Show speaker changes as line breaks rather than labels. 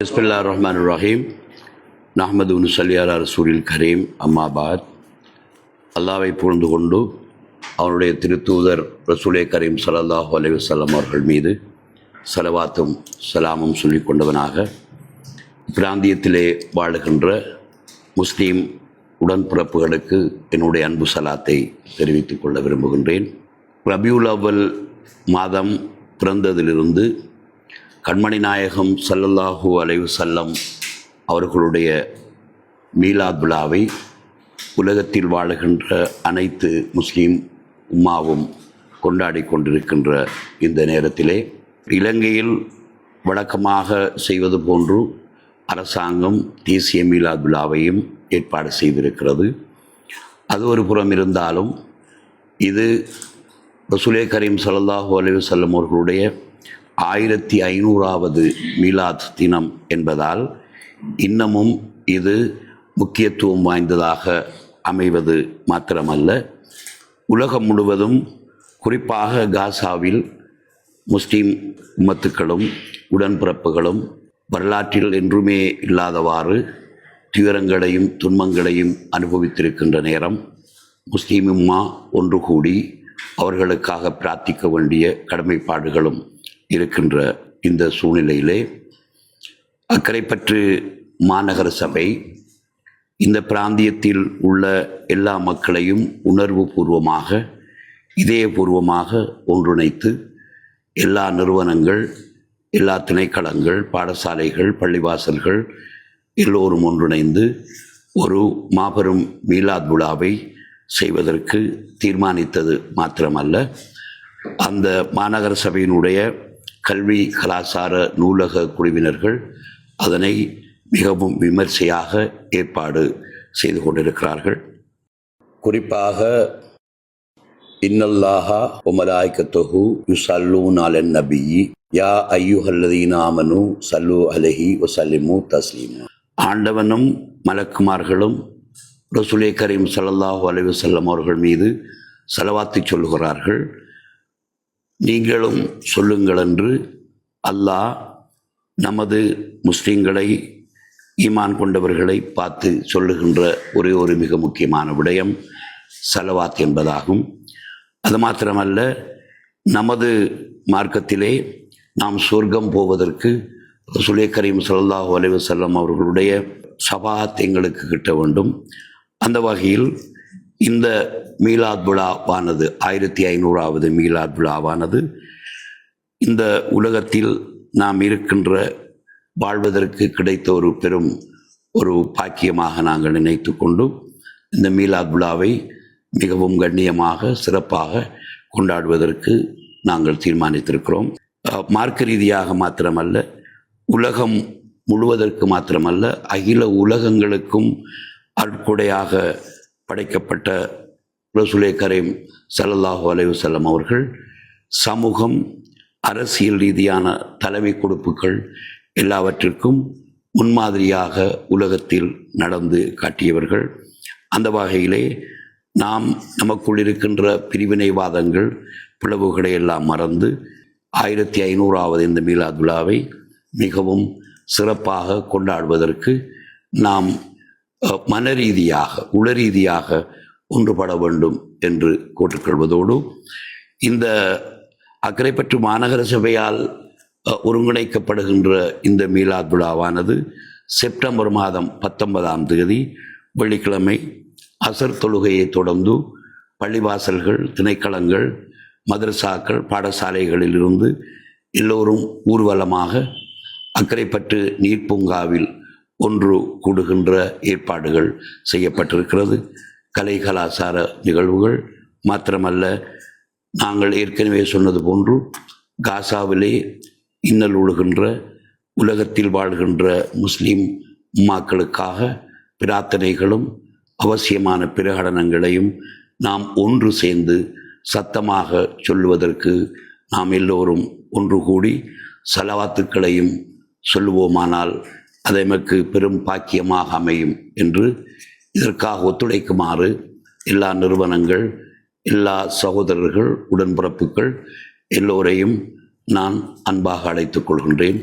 பிஸ்மில்லா ரஹ்மான் ரஹீம் நஹமது உனுசல்லியார் ரசூலில் கரீம் அம்மாபாத் அல்லாவை புரிந்து கொண்டு அவருடைய திருத்தூதர் ரசூலே கரீம் சலல்லாஹு அலைவசல்லம் அவர்கள் மீது சலவாத்தும் சலாமும் சொல்லி கொண்டவனாக பிராந்தியத்திலே வாழுகின்ற முஸ்லீம் உடன்பிறப்புகளுக்கு என்னுடைய அன்பு சலாத்தை தெரிவித்துக் கொள்ள விரும்புகின்றேன். ரபியுல் அவ்வல் மாதம் பிறந்ததிலிருந்து கண்மணி நாயகம் சல்லல்லாஹூ அலைவு சல்லம் அவர்களுடைய மீலாத் விழாவை உலகத்தில் வாழுகின்ற அனைத்து முஸ்லீம் உம்மாவும் கொண்டாடி கொண்டிருக்கின்ற இந்த நேரத்திலே இலங்கையில் வழக்கமாக செய்வது போன்று அரசாங்கம் தேசிய மீலாத் விழாவையும் ஏற்பாடு செய்திருக்கிறது. அது ஒரு புறம் இருந்தாலும் இது ரசுலே கரீம் சல்லாஹூ அலைவு வஸல்லம் அவர்களுடைய ஆயிரத்தி ஐநூறாவது மீலாத் தினம் என்பதால் இன்னமும் இது முக்கியத்துவம் வாய்ந்ததாக அமைவது மாத்திரமல்ல. உலகம் முழுவதும் குறிப்பாக காசாவில் முஸ்லீம் உம்மத்துக்களும் உடன்பிறப்புகளும் வரலாற்றில் என்றுமே இல்லாதவாறு துயரங்களையும் துன்பங்களையும் அனுபவித்திருக்கின்ற நேரம் முஸ்லீம் உம்மா ஒன்று கூடி அவர்களுக்காக பிரார்த்திக்க வேண்டிய கடமைப்பாடுகளும் இருக்கின்ற இந்த சூழ்நிலையிலே அக்கரைப்பற்று மாநகர சபை இந்த பிராந்தியத்தில் உள்ள எல்லா மக்களையும் உணர்வு பூர்வமாக இதயபூர்வமாக ஒன்றிணைத்து எல்லா நிறுவனங்கள் எல்லா திணைக்களங்கள் பாடசாலைகள் பள்ளிவாசல்கள் எல்லோரும் ஒன்றிணைந்து ஒரு மாபெரும் மீலாத் விழாவை செய்வதற்கு தீர்மானித்தது மாத்திரமல்ல. அந்த மாநகர சபையினுடைய கல்வி கலாச்சார நூலக குழுவினர்கள் அதனை மிகவும் விமர்சையாக ஏற்பாடு செய்து கொண்டிருக்கிறார்கள். குறிப்பாக இன்னல்லாஹா ஒமலாய்கத்தொஹு யுசல்லூன் அலன் நபியி யா ஐயுஹல்லதீன ஆமனு சல்லு அலஹி வசல்லிமு தஸ்லீமு. ஆண்டவனும் மலக்குமார்களும் ரசூலே கரீம் ஸல்லல்லாஹு அலைஹி வஸல்லம் அவர்கள் மீது செலவாத்தி சொல்கிறார்கள் நீங்களும் சொல்லுங்கள் என்று அல்லாஹ் நமது முஸ்லீம்களை ஈமான் கொண்டவர்களை பார்த்து சொல்லுகின்ற ஒரே ஒரு மிக முக்கியமான விடயம் செலவாத் என்பதாகும். அது மாத்திரமல்ல நமது மார்க்கத்திலே நாம் சொர்க்கம் போவதற்கு ரசூலே கரீம் ஸல்லல்லாஹு அலைவசல்லம் அவர்களுடைய சபாத் எங்களுக்கு கிட்ட வேண்டும். அந்த வகையில் இந்த மீலாத் விழாவானது ஆயிரத்தி ஐநூறாவது மீலாத் விழாவானது. இந்த உலகத்தில் நாம் இருக்கின்ற வாழ்வதற்கு கிடைத்த ஒரு பெரும் ஒரு பாக்கியமாக நாங்கள் நினைத்து கொண்டு இந்த மீலாத் விழாவை மிகவும் கண்ணியமாக சிறப்பாக கொண்டாடுவதற்கு நாங்கள் தீர்மானித்திருக்கிறோம். மார்க்க ரீதியாக மாத்திரமல்ல உலகம் முழுவதற்கு மாத்திரமல்ல அகில உலகங்களுக்கும் அற்கொடையாக படைக்கப்பட்ட ரசூலே கரீம் சல்லல்லாஹு அலைவு வஸல்லம் அவர்கள் சமூகம் அரசியல் ரீதியான தலைமை கொடுப்புகள் எல்லாவற்றிற்கும் முன்மாதிரியாக உலகத்தில் நடந்து காட்டியவர்கள். அந்த வகையிலே நாம் நமக்குள் இருக்கின்ற பிரிவினைவாதங்கள் பிளவுகளை எல்லாம் மறந்து ஆயிரத்தி ஐநூறாவது இந்த மீலாத் விழாவை மிகவும் சிறப்பாக கொண்டாடுவதற்கு நாம் மன ரீதியாக உள ரீதியாக ஒன்றுபட வேண்டும் என்று கூட்டுக்கொள்வதோடு இந்த அக்கரைப்பற்று மாநகர சபையால் ஒருங்கிணைக்கப்படுகின்ற இந்த மீலாத் விழாவானது செப்டம்பர் மாதம் பத்தொன்பதாம் தேதி வெள்ளிக்கிழமை அசர் தொழுகையை தொடர்ந்து பள்ளிவாசல்கள் திணைக்களங்கள் மதரசாக்கள் பாடசாலைகளிலிருந்து எல்லோரும் ஊர்வலமாக அக்கரைப்பற்று நீர்ப்பூங்காவில் ஒன்று கூடுகின்ற ஏற்பாடுகள் செய்யப்பட்டிருக்கிறது. கலை கலாச்சார நிகழ்வுகள். மாத்திரமல்ல நாங்கள் ஏற்கனவே சொன்னது போன்று காசாவிலே இன்னல் உழுகின்ற உலகத்தில் வாழ்கின்ற முஸ்லீம் உம்மாக்களுக்காக பிரார்த்தனைகளும் அவசியமான பிரகடனங்களையும் நாம் ஒன்று சேர்ந்து சத்தமாக சொல்லுவதற்கு நாம் எல்லோரும் ஒன்று கூடி சலவாத்துக்களையும் சொல்லுவோமானால் அது எமக்கு பெரும் பாக்கியமாக அமையும் என்று இதற்காக ஒத்துழைக்குமாறு எல்லா நிறுவனங்கள் எல்லா சகோதரர்கள் உடன்பிறப்புகள் எல்லோரையும் நான் அன்பாக அழைத்துக் கொள்கின்றேன்.